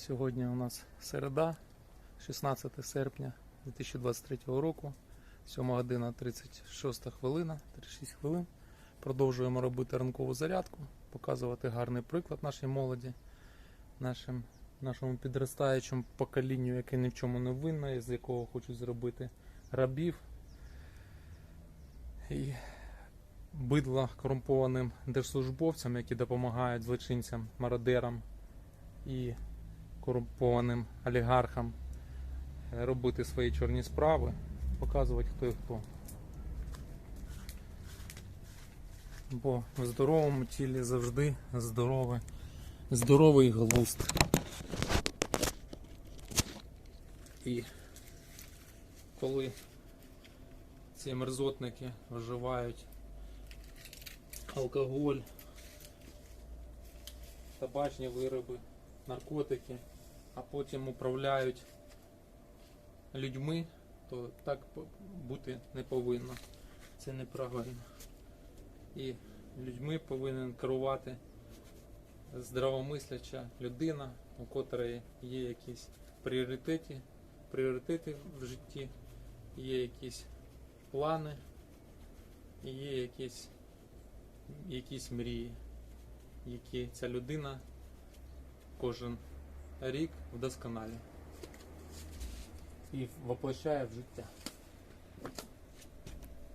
Сьогодні у нас середа, 16 серпня 2023 року, 7 година 36 хвилина, 36 хвилин. Продовжуємо робити ранкову зарядку, показувати гарний приклад нашій молоді, нашим, нашому підростаючому поколінню, яке ні в чому не винне, з якого хочуть зробити рабів. І бидла корумпованим держслужбовцям, які допомагають злочинцям, мародерам і корумпованим олігархам е, робити свої чорні справи, показувати хто і хто. Бо в здоровому тілі завжди здорове, здоровий глузд. І коли ці мерзотники вживають алкоголь, табачні вироби, наркотики, а потім управляють людьми, то так бути не повинно. Це неправильно. І людьми повинен керувати здравомисляча людина, у котрої є якісь пріоритети, пріоритети в житті, є якісь плани, є якісь, якісь мрії, які ця людина кожен рік вдосконалює і воплощає в життя.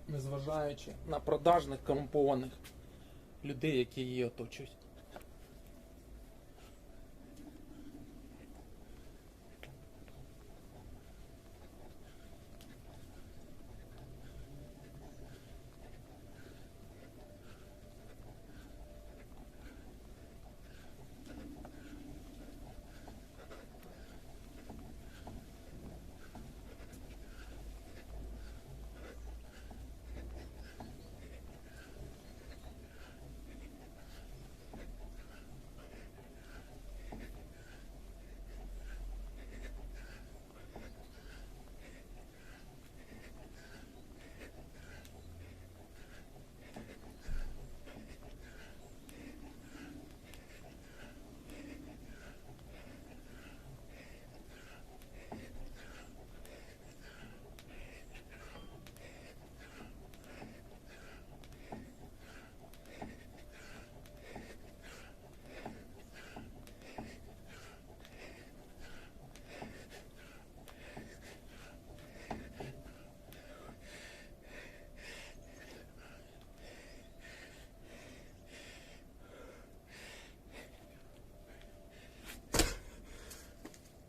Незважаючи на продажних корумпованих людей, які її оточують.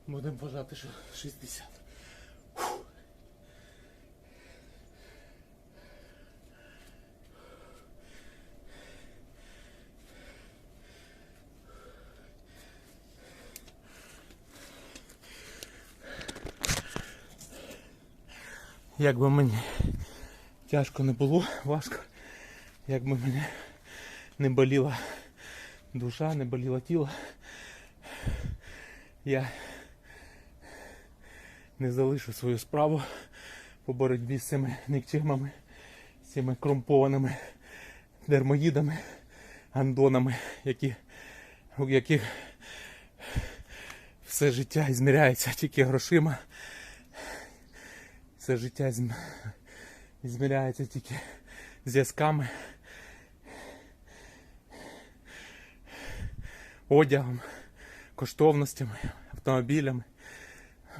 Будемо вважати, що 60. Як би мені тяжко не було, важко, як би мені не боліла душа, не боліло тіло, я не залишу свою справу по боротьбі з цими нікчемами, з цими корумпованими дермоїдами, андонами, які, у яких все життя зміряється тільки грошима. Все життя зм- зміряється тільки зв'язками, одягом, коштовностями, автомобілями,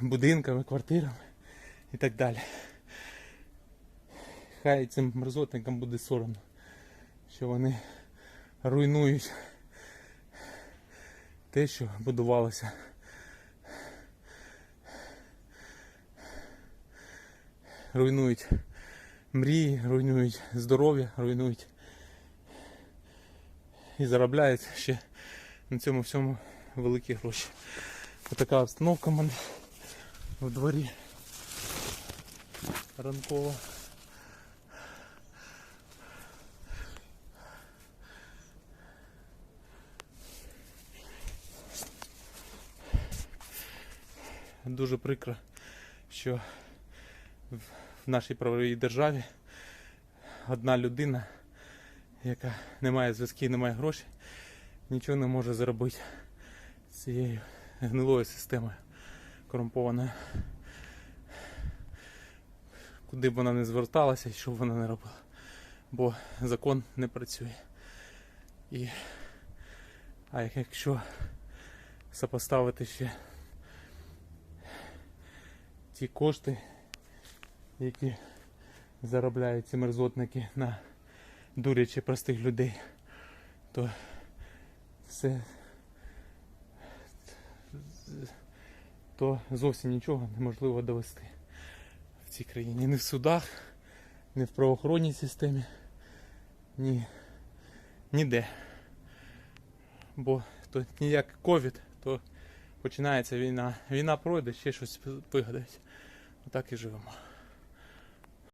будинками, квартирами і так далі. Хай цим мерзотникам буде соромно, що вони руйнують те, що будувалося. Руйнують мрії, руйнують здоров'я, руйнують і заробляють ще на цьому всьому великі гроші. Отака обстановка в мене в дворі ранкова. Дуже прикро, що в нашій правовій державі одна людина, яка не має зв'язків, не має грошей, нічого не може зробити з цією гнилою системою корумпованою. Куди б вона не зверталася, і що б вона не робила. Бо закон не працює. І... А якщо сопоставити ще ті кошти, які заробляють ці мерзотники на дурячи простих людей, то все то зовсім нічого неможливо довести в цій країні. Ні в судах, ні в правоохоронній системі, ні ніде. Бо то ніяк ковід, то починається війна. Війна пройде, ще щось вигадають. Отак і живемо.